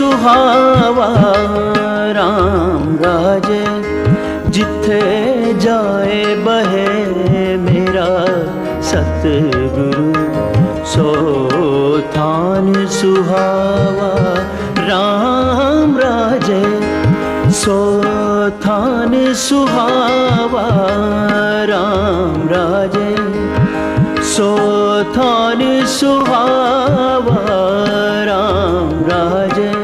ਸੁਹਾਵਾ RAM ਰਾਜੇ, ਜਿੱਥੇ ਜਾਏ ਬਹੇ ਮੇਰਾ ਸਤਿਗੁਰੂ, ਸੋ ਥਾਨ ਸੁਹਾਵਾ RAM ਰਾਜੇ, ਸੋ ਥਾਨ ਸੁਹਾਵਾ RAM ਰਾਜੇ, ਸੋ ਥਾਨ ਸੁਹਾਵਾ RAM ਰਾਜੇ।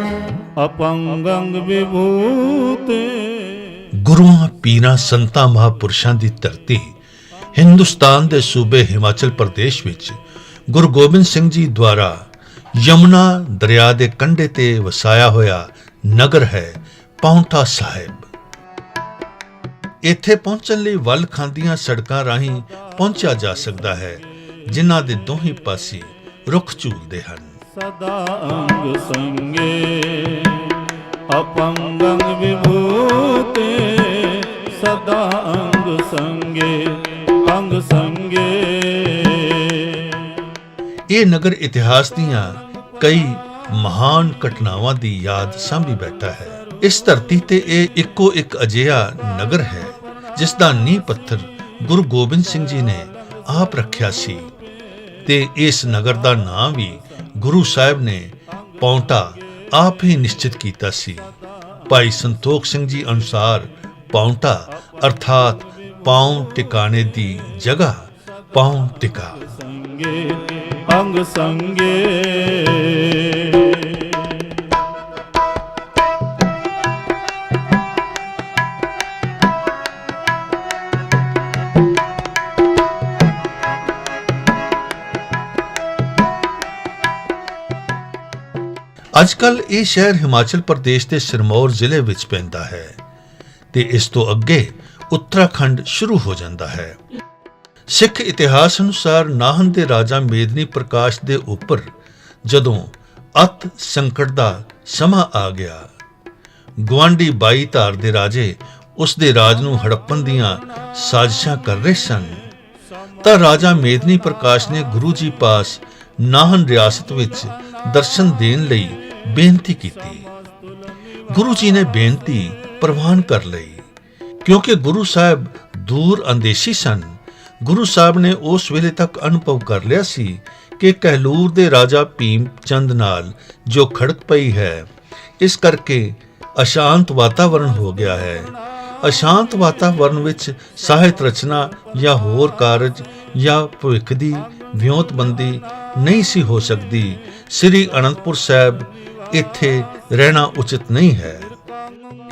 ਅਪੰਗੰਗ ਵਿਭੂਤੇ। ਗੁਰੂਆਂ, ਪੀਰਾਂ, ਸੰਤਾਂ, ਮਹਾਪੁਰਸ਼ਾਂ ਦੀ ਧਰਤੀ, ਹਿੰਦੁਸਤਾਨ ਦੇ ਸੂਬੇ ਹਿਮਾਚਲ ਪ੍ਰਦੇਸ਼ ਵਿੱਚ ਗੁਰੂ ਗੋਬਿੰਦ ਸਿੰਘ ਜੀ ਦੁਆਰਾ ਯਮੁਨਾ ਦਰਿਆ ਦੇ ਕੰਢੇ ਤੇ ਵਸਾਇਆ ਹੋਇਆ ਨਗਰ ਹੈ ਪੌਂਟਾ ਸਾਹਿਬ। ਇੱਥੇ ਪਹੁੰਚਣ ਲਈ ਵੱਲ ਖਾਂਦੀਆਂ ਸੜਕਾਂ ਰਾਹੀਂ ਪਹੁੰਚਿਆ ਜਾ ਸਕਦਾ ਹੈ, ਜਿਨ੍ਹਾਂ ਦੇ ਦੋਹੇ ਪਾਸੇ ਰੁੱਖ ਝੂਲਦੇ ਹਨ। ਸਦਾ ਅੰਗ ਸੰਗੇ। ਅਪੰਗੰਗ ਵਿਭੂਤੇ ਸਦਾ ਅੰਗ ਸੰਗੇ ਅੰਗ ਸੰਗੇ। ਇਹ ਨਗਰ ਇਤਿਹਾਸ ਦੀਆਂ ਕਈ ਮਹਾਨ ਘਟਨਾਵਾਂ ਦੀ ਯਾਦ ਸਾਂਭੀ ਬੈਠਾ ਹੈ। ਇਸ ਧਰਤੀ ਤੇ ਇਹ ਇੱਕੋ ਇੱਕ ਅਜਿਹਾ ਨਗਰ ਹੈ, ਜਿਸ ਦਾ ਨੀਂਹ ਪੱਥਰ ਗੁਰੂ ਗੋਬਿੰਦ ਸਿੰਘ ਜੀ ਨੇ ਆਪ ਰੱਖਿਆ ਸੀ। ਤੇ ਇਸ ਨਗਰ ਦਾ ਨਾਮ ਵੀ ਗੁਰੂ ਸਾਹਿਬ ਨੇ ਪੌਂਟਾ ਆਪ ਹੀ ਨਿਸ਼ਚਿਤ ਕੀਤਾ ਸੀ। ਭਾਈ ਸੰਤੋਖ ਸਿੰਘ ਜੀ ਅਨੁਸਾਰ ਪੌਂਟਾ ਅਰਥਾਤ ਪਾਉਂ ਟਿਕਾਣੇ ਦੀ ਜਗ੍ਹਾ, ਪਾਉਂ ਟਿਕਾ। ਅੰਗ ਸੰਗੇ। ਅੱਜਕੱਲ ਇਹ ਸ਼ਹਿਰ ਹਿਮਾਚਲ ਪ੍ਰਦੇਸ਼ ਦੇ ਸਿਰਮੌਰ ਜ਼ਿਲ੍ਹੇ ਵਿੱਚ ਪੈਂਦਾ ਹੈ ਤੇ ਇਸ ਤੋਂ ਅੱਗੇ ਉੱਤਰਾਖੰਡ ਸ਼ੁਰੂ ਹੋ ਜਾਂਦਾ ਹੈ। ਸਿੱਖ ਇਤਿਹਾਸ ਅਨੁਸਾਰ ਨਾਹਨ ਦੇ ਰਾਜਾ ਮੇਦਨੀ ਪ੍ਰਕਾਸ਼ ਦੇ ਉੱਪਰ ਜਦੋਂ ਅਤ ਸੰਕਟ ਦਾ ਸਮਾਂ ਆ ਗਿਆ ਗਵਾਂਡੀ ਬਾਈ ਧਾਰ ਦੇ ਰਾਜੇ ਉਸ ਦੇ ਰਾਜ ਨੂੰ ਹੜੱਪਣ ਦੀਆਂ ਸਾਜ਼ਿਸ਼ਾਂ ਕਰ ਰਹੇ ਸਨ, ਤਾਂ ਰਾਜਾ ਮੇਦਨੀ ਪ੍ਰਕਾਸ਼ ਨੇ ਗੁਰੂ ਜੀ ਪਾਸ ਨਾਹਨ ਰਿਆਸਤ ਵਿੱਚ ਦਰਸ਼ਨ ਦੇਣ ਲਈ ਬੇਨਤੀ ਕੀਤੀ। ਗੁਰੂ ਜੀ ਨੇ ਬੇਨਤੀ ਪ੍ਰਵਾਨ ਕਰ ਲਈ। ਕਿਉਂਕਿ ਗੁਰੂ ਸਾਹਿਬ ਦੂਰ ਅੰਦੇਸ਼ੀ ਸਨ, ਗੁਰੂ ਸਾਹਿਬ ਨੇ ਉਸ ਵੇਲੇ ਤੱਕ ਅਨੁਭਵ ਕਰ ਲਿਆ ਸੀ ਕਿ ਕਹਿਲੂਰ ਦੇ ਰਾਜਾ ਭੀਮ ਚੰਦ ਨਾਲ ਜੋ ਖੜਕ ਪਈ ਹੈ, ਇਸ ਕਰਕੇ ਅਸ਼ਾਂਤ ਵਾਤਾਵਰਣ ਹੋ ਗਿਆ ਹੈ। ਅਸ਼ਾਂਤ ਵਾਤਾਵਰਣ ਵਿੱਚ ਸਾਹਿਤ ਰਚਨਾ ਜਾਂ ਹੋਰ ਕਾਰਜ ਜਾਂ ਭਵਿੱਖ ਦੀ ਵਿਉਂਤਬੰਦੀ ਨਹੀਂ ਸੀ ਹੋ ਸਕਦੀ। ਸ੍ਰੀ ਅਨੰਦਪੁਰ ਸਾਹਿਬ ਇੱਥੇ ਰਹਿਣਾ ਉਚਿਤ ਨਹੀਂ ਹੈ।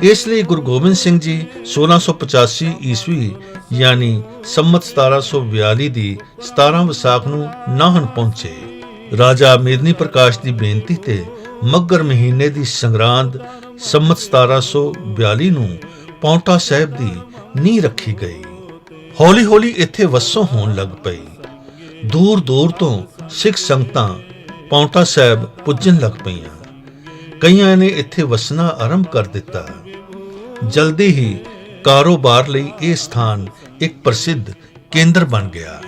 ਇਸ ਲਈ ਗੁਰੂ ਗੋਬਿੰਦ ਸਿੰਘ ਜੀ 1685 ਈਸਵੀ ਯਾਨੀ ਸੰਮਤ 1742 ਦੀ 17 ਵਿਸਾਖ ਨੂੰ ਨਾਹਨ ਪਹੁੰਚੇ। ਰਾਜਾ ਮੇਦਨੀ ਪ੍ਰਕਾਸ਼ ਦੀ ਬੇਨਤੀ ਤੇ ਮੱਗਰ ਮਹੀਨੇ ਦੀ ਸੰਗਰਾਂਦ ਸੰਮਤ 1742 ਨੂੰ ਪੌਂਟਾ ਸਾਹਿਬ ਦੀ ਨੀਂਹ ਰੱਖੀ ਗਈ। ਹੌਲੀ-ਹੌਲੀ ਇੱਥੇ ਵਸੋਂ ਹੋਣ ਲੱਗ ਪਈ। ਦੂਰ ਦੂਰ ਤੋਂ ਸਿੱਖ ਸੰਗਤਾਂ ਪੌਂਟਾ ਸਾਹਿਬ ਪੁੱਜਣ ਲੱਗ ਪਈਆਂ। ਕਈਆਂ ਨੇ ਇੱਥੇ ਵਸਣਾ ਆਰੰਭ ਕਰ ਦਿੱਤਾ। ਜਲਦੀ ਹੀ ਕਾਰੋਬਾਰ ਲਈ ਇਹ ਸਥਾਨ ਇੱਕ ਪ੍ਰਸਿੱਧ ਕੇਂਦਰ ਬਣ ਗਿਆ।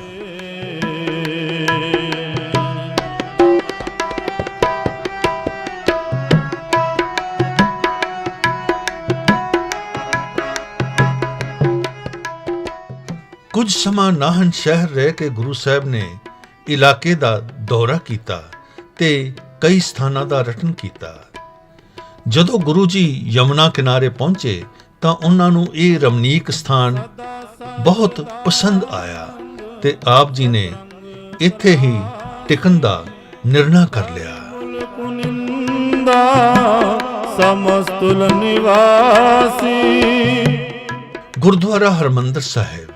ਕੁਝ ਸਮਾਂ ਨਾਹਨ ਸ਼ਹਿਰ ਰਹਿ ਕੇ ਗੁਰੂ ਸਾਹਿਬ ਨੇ ਇਲਾਕੇ ਦਾ ਦੌਰਾ ਕੀਤਾ ਤੇ ਕਈ ਸਥਾਨਾਂ ਦਾ ਰਟਨ ਕੀਤਾ। ਜਦੋਂ ਗੁਰੂ ਜੀ ਯਮੁਨਾ ਕਿਨਾਰੇ ਪਹੁੰਚੇ ਤਾਂ ਉਹਨਾਂ ਨੂੰ ਇਹ ਰਮਣੀਕ ਸਥਾਨ ਬਹੁਤ ਪਸੰਦ ਆਇਆ ਤੇ ਆਪ ਜੀ ਨੇ ਇੱਥੇ ਹੀ ਟਿਕਣ ਦਾ ਨਿਰਣਾ ਕਰ ਲਿਆ। ਸਮਸਤੁਲ ਨਿਵਾਸੀ। ਗੁਰਦੁਆਰਾ ਹਰਮੰਦਰ ਸਾਹਿਬ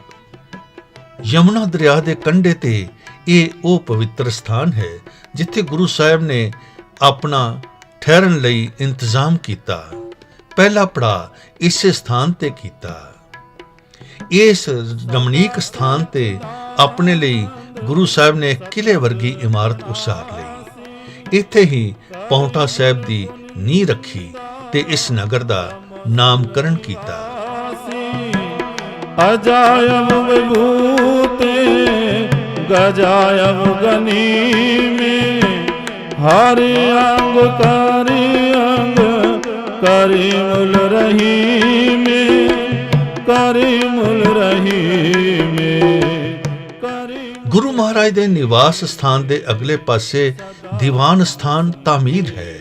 ਯਮੁਨਾ ਦਰਿਆ ਦੇ ਕੰਢੇ ਤੇ ਇਹ ਉਹ ਪਵਿੱਤਰ ਸਥਾਨ ਹੈ ਜਿੱਥੇ ਗੁਰੂ ਸਾਹਿਬ ਨੇ ਆਪਣਾ ਠਹਿਰਨ ਲਈ ਇੰਤਜ਼ਾਮ ਕੀਤਾ। ਪਹਿਲਾ ਪੜਾ ਇਸੇ ਸਥਾਨ ਤੇ ਕੀਤਾ। ਇਸ ਡਮਨੀਕ ਸਥਾਨ ਤੇ ਆਪਣੇ ਲਈ ਗੁਰੂ ਸਾਹਿਬ ਨੇ ਕਿਲੇ ਵਰਗੀ ਇਮਾਰਤ ਉਸਾਰ ਲਈ। ਇੱਥੇ ਹੀ ਪੌਂਟਾ ਸਾਹਿਬ ਦੀ ਨੀਂਹ ਰੱਖੀ ਤੇ ਇਸ ਨਗਰ ਦਾ ਨਾਮਕਰਨ ਕੀਤਾ। ਅਜਾਇਮ ਵਿਭੂਤੇ ਗਜਾਇਮ ਗਨੀਮੇ। ਹਰਿ ਅੰਗ, ਕਰਿ ਅੰਗ, ਕਰਿ ਮੁਲ ਰਹੀ ਮੇ ਕਰਿ ਮੁਲ ਰਹੀ ਮੇ ਗੁਰੂ ਮਹਾਰਾਜ ਦੇ ਨਿਵਾਸ ਸਥਾਨ ਦੇ ਅਗਲੇ ਪਾਸੇ ਦੀਵਾਨ ਸਥਾਨ ਤਾਮੀਰ ਹੈ।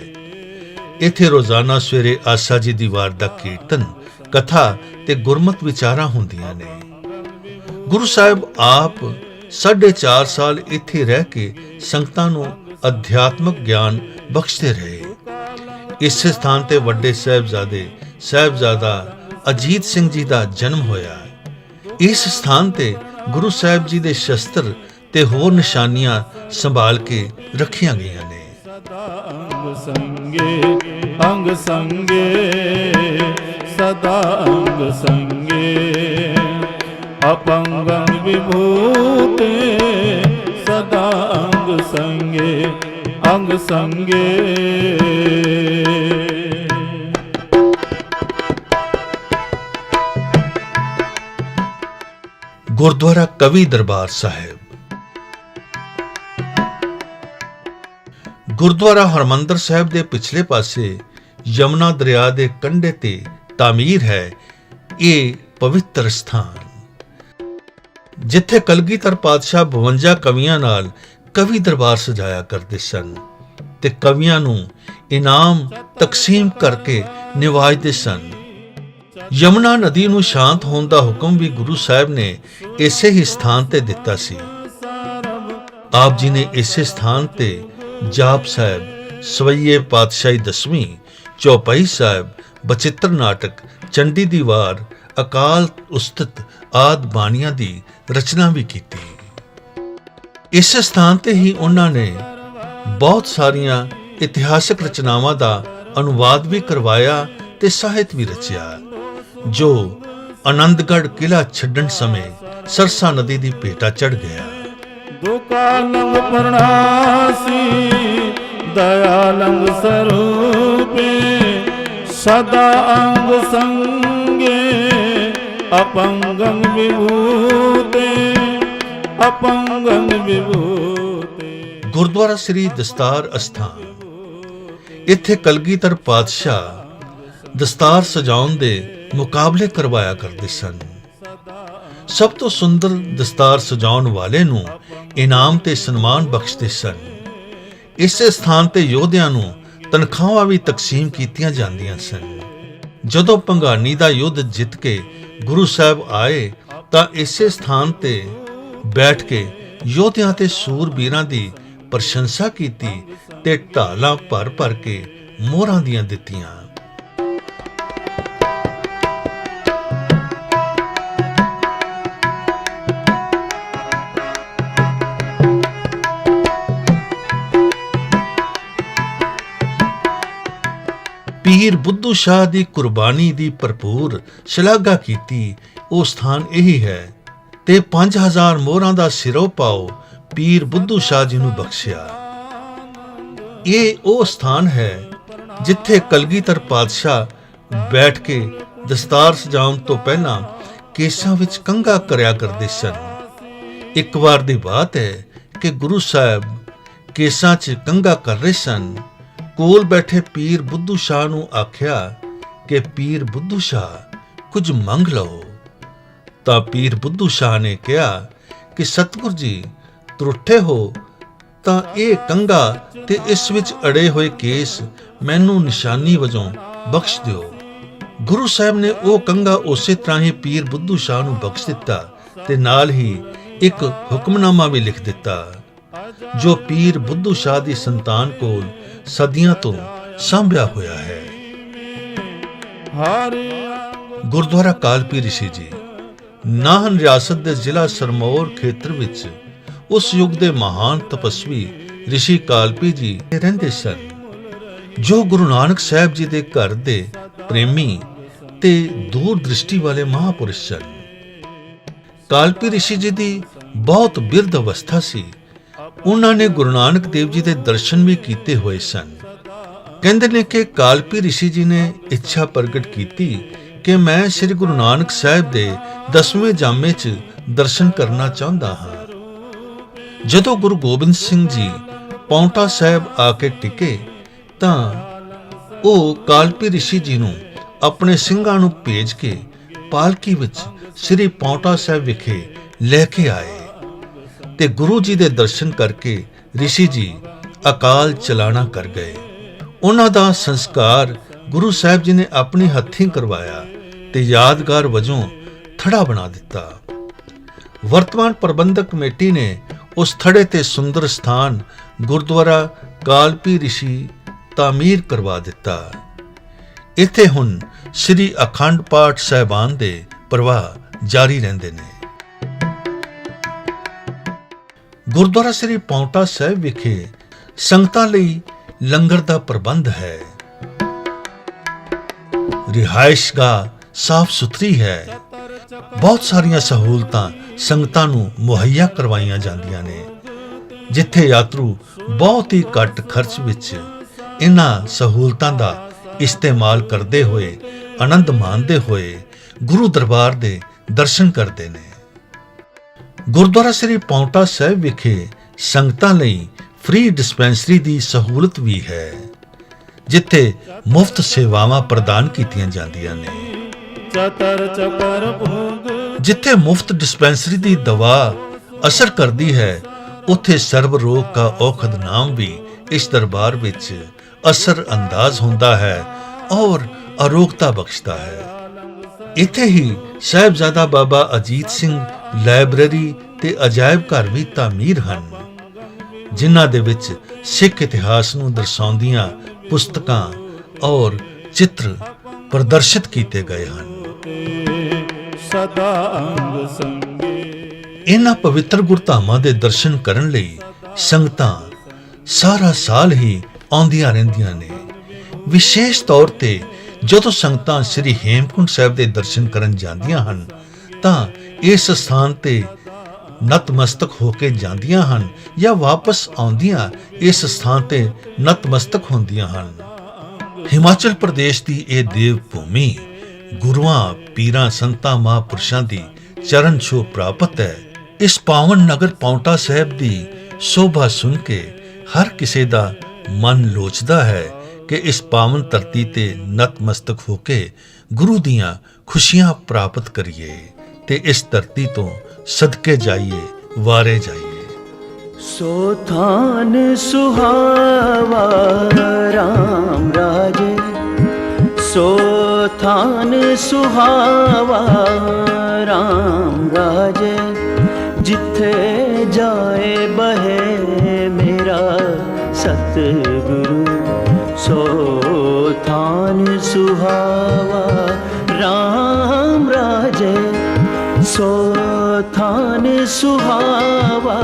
ਇੱਥੇ ਰੋਜ਼ਾਨਾ ਸਵੇਰੇ ਆਸਾ ਜੀ ਦੀ ਵਾਰ ਦਾ ਕੀਰਤਨ, ਕਥਾ ਤੇ ਗੁਰਮਤ ਵਿਚਾਰਾਂ ਹੁੰਦੀਆਂ ਨੇ। ਗੁਰੂ ਸਾਹਿਬ ਆਪ 4.5 ਸਾਲ ਇੱਥੇ ਰਹਿ ਕੇ ਸੰਗਤਾਂ ਨੂੰ ਅਧਿਆਤਮਿਕ ਗਿਆਨ ਬਖਸ਼ਦੇ ਰਹੇ। ਇਸ ਸਥਾਨ ਤੇ ਵੱਡੇ ਸਹਿਬਜ਼ਾਦੇ, ਸਹਿਬਜ਼ਾਦਾ ਅਜੀਤ ਸਿੰਘ ਜੀ ਦਾ ਜਨਮ ਹੋਇਆ। ਇਸ ਸਥਾਨ ਤੇ ਗੁਰੂ ਸਾਹਿਬ ਜੀ ਦੇ ਸ਼ਸਤਰ ਤੇ ਹੋਰ ਨਿਸ਼ਾਨੀਆਂ ਸੰਭਾਲ ਕੇ ਰੱਖੀਆਂ ਗਈਆਂ ਨੇ। ਅੰਗ ਸੰਗੇ, ਸਦਾ ਅੰਗ ਸੰਗੇ। ਅਪੰਗੰ ਵਿਭੂਤੇ ਸਦਾ ਅੰਗ ਸੰਗੇ ਅੰਗ ਸੰਗੇ। ਗੁਰਦੁਆਰਾ ਕਵੀ ਦਰਬਾਰ ਸਾਹਿਬ। ਗੁਰਦੁਆਰਾ ਹਰਮੰਦਰ ਸਾਹਿਬ ਦੇ ਪਿਛਲੇ ਪਾਸੇ ਯਮਨਾ ਦਰਿਆ ਦੇ ਕੰਢੇ ਤੇ ਤਾਮੀਰ ਹੈ। ਇਹ ਪਵਿੱਤਰ ਸਥਾਨ। ਜਿੱਥੇ ਕਲਗੀਧਰ ਪਾਤਸ਼ਾਹ 52 ਕਵੀਆਂ ਨਾਲ ਕਵੀ ਦਰਬਾਰ ਸਜਾਇਆ ਕਰਦੇ ਸਨ ਤੇ ਕਵੀਆਂ ਨੂੰ ਇਨਾਮ ਤਕਸੀਮ ਕਰਕੇ ਨਿਵਾਜਦੇ ਸਨ। ਯਮਨਾ ਨਦੀ ਨੂੰ ਸ਼ਾਂਤ ਹੋਣ ਦਾ ਹੁਕਮ ਵੀ ਗੁਰੂ ਸਾਹਿਬ ਨੇ ਇਸੇ ਹੀ ਸਥਾਨ ਤੇ ਦਿੱਤਾ ਸੀ। ਆਪ ਜੀ ਨੇ ਇਸੇ ਸਥਾਨ ਤੇ ਜਾਪ ਸਾਹਿਬ, ਸਵਈਏ ਪਾਤਸ਼ਾਹੀ ਦਸਵੀਂ, ਚੌਪਈ ਸਾਹਿਬ, ਬਚਿੱਤਰ ਨਾਟਕ, ਚੰਡੀ ਦੀ ਵਾਰ ਅਕਾਲ ਉਸਤਤ ਆਦ ਬਾਣੀਆਂ ਦੀ ਰਚਨਾ ਵੀ ਕੀਤੀ। ਇਸ ਸਥਾਨ ਤੇ ਹੀ ਉਹਨਾਂ ਨੇ ਬਹੁਤ ਸਾਰੀਆਂ ਇਤਿਹਾਸਕ ਰਚਨਾਵਾਂ ਦਾ ਅਨੁਵਾਦ ਵੀ ਕਰਵਾਇਆ ਤੇ ਸਾਹਿਤ ਵੀ ਰਚਿਆ, ਜੋ ਆਨੰਦਗੜ੍ਹ ਕਿਲਾ ਛੱਡਣ ਸਮੇਂ ਸਰਸਾ ਨਦੀ ਦੀ ਪੇਟਾ ਚੜ ਗਿਆ। ਦੁਕਾਲੰਗ ਪਰਣਾਸੀ ਦਇਆਲੰਗ ਸਰੂਪੇ, ਸਦਾ ਅੰਗ ਸੰਗ ਅਪੰਗੰ ਵਿਭੂਤੇ ਅਪੰਗੰ ਵਿਭੂਤੇ। ਗੁਰਦੁਆਰਾ ਸ੍ਰੀ ਦਸਤਾਰ ਅਸਥਾਨ। ਇੱਥੇ ਕਲਗੀਧਰ ਪਾਤਸ਼ਾਹ ਦਸਤਾਰ ਸਜਾਉਣ ਦੇ ਮੁਕਾਬਲੇ ਕਰਵਾਇਆ ਕਰਦੇ ਸਨ। ਸਭ ਤੋਂ ਸੁੰਦਰ ਦਸਤਾਰ ਸਜਾਉਣ ਵਾਲੇ ਨੂੰ ਇਨਾਮ ਤੇ ਸਨਮਾਨ ਬਖਸ਼ਦੇ ਸਨ। ਇਸੇ ਸਥਾਨ ਤੇ ਯੋਧਿਆਂ ਨੂੰ ਤਨਖਾਹਾਂ ਵੀ ਤਕਸੀਮ ਕੀਤੀਆਂ ਜਾਂਦੀਆਂ ਸਨ। ਜਦੋਂ ਪੰਗਾਨੀ ਦਾ ਯੁੱਧ ਜਿੱਤ ਕੇ ਗੁਰੂ ਸਾਹਿਬ ਆਏ ਤਾਂ ਇਸੇ ਸਥਾਨ ਤੇ ਬੈਠ ਕੇ ਯੋਧਿਆਂ ਤੇ ਸੂਰਬੀਰਾਂ ਦੀ ਪ੍ਰਸ਼ੰਸਾ ਕੀਤੀ ਤੇ ਢਾਲਾਂ ਭਰ ਭਰ ਕੇ ਮੋਹਰਾਂ ਦੀਆਂ ਦਿੱਤੀਆਂ। ਪੀਰ ਬੁੱਧੂ ਸ਼ਾਹ ਦੀ ਕੁਰਬਾਨੀ ਦੀ ਭਰਪੂਰ ਸ਼ਲਾਘਾ ਕੀਤੀ, ਉਹ ਸਥਾਨ ਇਹੀ ਹੈ। ਤੇ 5000 ਮੋਹਰਾਂ ਦਾ ਸਿਰੋ ਪਾਓ ਪੀਰ ਬੁੱਧੂ ਸ਼ਾਹ ਜੀ ਨੂੰ ਬਖਸ਼ਿਆ। ਇਹ ਉਹ ਸਥਾਨ ਹੈ ਜਿੱਥੇ ਕਲਗੀਧਰ ਪਾਤਸ਼ਾਹ ਬੈਠ ਕੇ ਦਸਤਾਰ ਸਜਾਉਣ ਤੋਂ ਪਹਿਲਾਂ ਕੇਸਾਂ ਵਿੱਚ ਕੰਗਾ ਕਰਿਆ ਕਰਦੇ ਸਨ। ਇੱਕ ਵਾਰ ਦੀ ਬਾਤ ਹੈ ਕਿ ਗੁਰੂ ਸਾਹਿਬ ਕੇਸਾਂ 'ਚ ਕੰਗਾ ਕਰ ਰਹੇ ਸਨ। ਕੋਲ ਬੈਠੇ ਪੀਰ ਬੁੱਧੂ ਸ਼ਾਹ ਨੂੰ ਆਖਿਆ ਕਿ ਪੀਰ ਬੁੱਧੂ ਸ਼ਾਹ, ਕੁਝ ਮੰਗ ਲਓ। ਤਾਂ ਪੀਰ ਬੁੱਧੂ ਸ਼ਾਹ ਨੇ ਕਿਹਾ ਕਿ ਸਤਿਗੁਰ ਜੀ, ਤਰੁੱਠੇ ਹੋ। ਤਾਂ ਇਹ ਕੰਗਾ ਤੇ ਇਸ ਵਿੱਚ ਅੜੇ ਹੋਏ ਕੇਸ ਮੈਨੂੰ ਨਿਸ਼ਾਨੀ ਵਜੋਂ ਬਖਸ਼ ਦਿਓ। ਗੁਰੂ ਸਾਹਿਬ ਨੇ ਉਹ ਕੰਗਾ ਉਸੇ ਤਰ੍ਹਾਂ ਹੀ ਪੀਰ ਬੁੱਧੂ ਸ਼ਾਹ ਨੂੰ ਬਖਸ਼ ਦਿੱਤਾ ਤੇ ਨਾਲ ਹੀ ਇੱਕ ਹੁਕਮਨਾਮਾ ਵੀ ਲਿਖ ਦਿੱਤਾ, ਜੋ ਪੀਰ ਬੁੱਧੂ ਸ਼ਾਹ ਦੀ ਸੰਤਾਨ ਕੋਲ ਸਦੀਆਂ ਤੋਂ ਸਾਂਭਿਆ ਹੋਇਆ ਹੈ। ਗੁਰਦੁਆਰਾ ਕਾਲਪੀ ਰਿਸ਼ੀ ਜੀ, ਨਾਹਨ ਰਿਆਸਤ ਦੇ ਜ਼ਿਲ੍ਹਾ ਸਰਮੌਰ ਖੇਤਰ ਵਿੱਚ ਉਸ ਯੁੱਗ ਦੇ ਮਹਾਨ ਤਪਸਵੀ ਰਿਸ਼ੀ ਕਾਲਪੀ ਜੀ ਰਹਿੰਦੇ ਸਨ, ਜੋ ਗੁਰੂ ਨਾਨਕ ਸਾਹਿਬ ਜੀ ਦੇ ਘਰ ਦੇ ਪ੍ਰੇਮੀ ਤੇ ਦੂਰ ਦ੍ਰਿਸ਼ਟੀ ਵਾਲੇ ਮਹਾਪੁਰਸ਼ ਸਨ। ਕਾਲਪੀ ਰਿਸ਼ੀ ਜੀ ਦੀ ਬਹੁਤ ਬਿਰਧ ਅਵਸਥਾ ਸੀ। ਉਹਨਾਂ ਨੇ ਗੁਰੂ ਨਾਨਕ ਦੇਵ ਜੀ ਦੇ ਦਰਸ਼ਨ ਵੀ ਕੀਤੇ ਹੋਏ ਸਨ। ਕਹਿੰਦੇ ਨੇ ਕਿ ਕਾਲਪੀ ਰਿਸ਼ੀ ਜੀ ਨੇ ਇੱਛਾ ਪ੍ਰਗਟ ਕੀਤੀ ਕਿ ਮੈਂ ਸ੍ਰੀ ਗੁਰੂ ਨਾਨਕ ਸਾਹਿਬ ਦੇ 10ਵੇਂ ਜਾਮੇ 'ਚ ਦਰਸ਼ਨ ਕਰਨਾ ਚਾਹੁੰਦਾ ਹਾਂ। ਜਦੋਂ ਗੁਰੂ ਗੋਬਿੰਦ ਸਿੰਘ ਜੀ ਪੌਂਟਾ ਸਾਹਿਬ ਆ ਕੇ ਟਿਕੇ ਤਾਂ ਉਹ ਕਾਲਪੀ ਰਿਸ਼ੀ ਜੀ ਨੂੰ ਆਪਣੇ ਸਿੰਘਾਂ ਨੂੰ ਭੇਜ ਕੇ ਪਾਲਕੀ ਵਿੱਚ ਸ੍ਰੀ ਪੌਂਟਾ ਸਾਹਿਬ ਵਿਖੇ ਲੈ ਕੇ ਆਏ। ਤੇ ਗੁਰੂ ਜੀ ਦੇ ਦਰਸ਼ਨ ਕਰਕੇ ਰਿਸ਼ੀ ਜੀ ਅਕਾਲ ਚਲਾਣਾ ਕਰ ਗਏ। ਉਹਨਾਂ ਦਾ ਸੰਸਕਾਰ ਗੁਰੂ ਸਾਹਿਬ ਜੀ ਨੇ ਆਪਣੀ ਹੱਥੀਂ ਕਰਵਾਇਆ ਤੇ ਯਾਦਗਾਰ ਵਜੋਂ ਥੜਾ ਬਣਾ ਦਿੱਤਾ। ਵਰਤਮਾਨ ਪ੍ਰਬੰਧਕ ਕਮੇਟੀ ਨੇ ਉਸ ਥੜੇ ਤੇ ਸੁੰਦਰ ਸਥਾਨ ਗੁਰਦੁਆਰਾ ਕਾਲਪੀ ਰਿਸ਼ੀ ਤਾਮੀਰ ਕਰਵਾ ਦਿੱਤਾ। ਇੱਥੇ ਹੁਣ ਸ੍ਰੀ ਅਖੰਡ ਪਾਠ ਸਹਿਬਾਨ ਦੇ ਪ੍ਰਵਾਹ ਜਾਰੀ ਰਹਿੰਦੇ ਨੇ। ਗੁਰਦੁਆਰਾ ਸ੍ਰੀ ਪੌਂਟਾ ਸਾਹਿਬ ਵਿਖੇ ਸੰਗਤਾਂ ਲਈ ਲੰਗਰ ਦਾ ਪ੍ਰਬੰਧ ਹੈ। ਰਿਹਾਇਸ਼ਗਾਹ ਸਾਫ਼ ਸੁਥਰੀ ਹੈ। ਬਹੁਤ ਸਾਰੀਆਂ ਸਹੂਲਤਾਂ ਸੰਗਤਾਂ ਨੂੰ ਮੁਹੱਈਆ ਕਰਵਾਈਆਂ ਜਾਂਦੀਆਂ ਨੇ, ਜਿੱਥੇ ਯਾਤਰੂ ਬਹੁਤ ਹੀ ਘੱਟ ਖਰਚ ਵਿੱਚ ਇਹਨਾਂ ਸਹੂਲਤਾਂ ਦਾ ਇਸਤੇਮਾਲ ਕਰਦੇ ਹੋਏ, ਆਨੰਦ ਮਾਣਦੇ ਹੋਏ ਗੁਰੂ ਦਰਬਾਰ ਦੇ ਦਰਸ਼ਨ ਕਰਦੇ ਨੇ। ਗੁਰਦੁਆਰਾ ਸ੍ਰੀ ਪੌਂਟਾ ਸਾਹਿਬ ਵਿਖੇ ਸੰਗਤਾਂ ਲਈ ਫ੍ਰੀ ਡਿਸਪੈਂਸਰੀ ਦੀ ਸਹੂਲਤ ਵੀ ਹੈ ਜਿੱਥੇ ਮੁਫਤ ਸੇਵਾਵਾਂ ਪ੍ਰਦਾਨ ਕੀਤੀਆਂ ਜਾਂਦੀਆਂ ਨੇ। ਚਤਰ ਚਪਰ ਭੁਗ। ਜਿੱਥੇ ਮੁਫਤ ਡਿਸਪੈਂਸਰੀ ਦੀ ਦਵਾ ਅਸਰ ਕਰਦੀ ਹੈ ਉੱਥੇ ਸਰਬ ਰੋਗ ਕਾ ਔਖਦ ਨਾਮ ਵੀ ਇਸ ਦਰਬਾਰ ਵਿੱਚ ਅਸਰ ਅੰਦਾਜ਼ ਹੁੰਦਾ ਹੈ ਔਰ ਅਰੋਗਤਾ ਬਖਸ਼ਦਾ ਹੈ। ਇੱਥੇ ਹੀ ਸਾਹਿਬਜ਼ਾਦਾ ਬਾਬਾ ਅਜੀਤ ਸਿੰਘ ਲਾਇਬ੍ਰੇਰੀ ਤੇ ਅਜਾਇਬ ਘਰ ਵੀ ਤਾਮੀਰ ਹਨ, ਜਿਨ੍ਹਾਂ ਦੇ ਵਿੱਚ ਸਿੱਖ ਇਤਿਹਾਸ ਨੂੰ ਦਰਸਾਉਂਦੀਆਂ ਪੁਸਤਕਾਂ ਔਰ ਚਿੱਤਰ ਪ੍ਰਦਰਸ਼ਿਤ ਕੀਤੇ ਗਏ ਹਨ। ਸਦਾ ਅੰਗ ਸੰਗੇ ਇਹਨਾਂ ਪਵਿੱਤਰ ਗੁਰਧਾਮਾਂ ਦੇ ਦਰਸ਼ਨ ਕਰਨ ਲਈ ਸੰਗਤਾਂ ਸਾਰਾ ਸਾਲ ਹੀ ਆਉਂਦੀਆਂ ਰਹਿੰਦੀਆਂ ਨੇ। ਵਿਸ਼ੇਸ਼ ਤੌਰ ਤੇ ਜਦੋਂ ਸੰਗਤਾਂ ਸ੍ਰੀ ਹੇਮਕੁੰਟ ਸਾਹਿਬ ਦੇ ਦਰਸ਼ਨ ਕਰਨ ਜਾਂਦੀਆਂ ਹਨ, ਤਾਂ ਇਸ ਸਥਾਨ ਤੇ ਨਤਮਸਤਕ ਹੋ ਕੇ ਜਾਂਦੀਆਂ ਹਨ ਜਾਂ ਵਾਪਸ ਆਉਂਦੀਆਂ ਇਸ ਸਥਾਨ ਤੇ ਨਤਮਸਤਕ ਹੁੰਦੀਆਂ ਹਨ। ਹਿਮਾਚਲ ਪ੍ਰਦੇਸ਼ ਦੀ ਇਹ ਦੇਵ ਭੂਮੀ ਗੁਰੂਆਂ, ਪੀਰਾਂ, ਸੰਤਾਂ, ਮਹਾਂਪੁਰਸ਼ਾਂ ਦੀ ਚਰਨ ਛੋਹ ਪ੍ਰਾਪਤ ਹੈ। ਇਸ ਪਾਵਨ ਨਗਰ ਪੌਂਟਾ ਸਾਹਿਬ ਦੀ ਸ਼ੋਭਾ ਸੁਣ ਕੇ ਹਰ ਕਿਸੇ ਦਾ ਮਨ ਲੋਚਦਾ ਹੈ ਕਿ ਇਸ ਪਾਵਨ ਧਰਤੀ ਤੇ ਨਤਮਸਤਕ ਹੋ ਕੇ ਗੁਰੂ ਦੀਆਂ ਖੁਸ਼ੀਆਂ ਪ੍ਰਾਪਤ ਕਰੀਏ। ਤੇ ਇਸ ਧਰਤੀ ਤੋਂ ਸਦਕੇ ਜਾਈਏ, ਵਾਰੇ ਜਾਈਏ। ਸੋ ਥਾਨ ਸੁਹਾਵਾ, ਰਾਮ ਰਾਜੇ। ਸੋ ਥਾਨ ਸੁਹਾਵਾ, ਰਾਮ ਰਾਜੇ। ਜਿੱਥੇ ਜਾਏ ਬਹੇ ਮੇਰਾ ਸਤਿਗੁਰੂ, ਸੋ ਥਾਨ ਸੁਹਾਵਾ। सुहावारा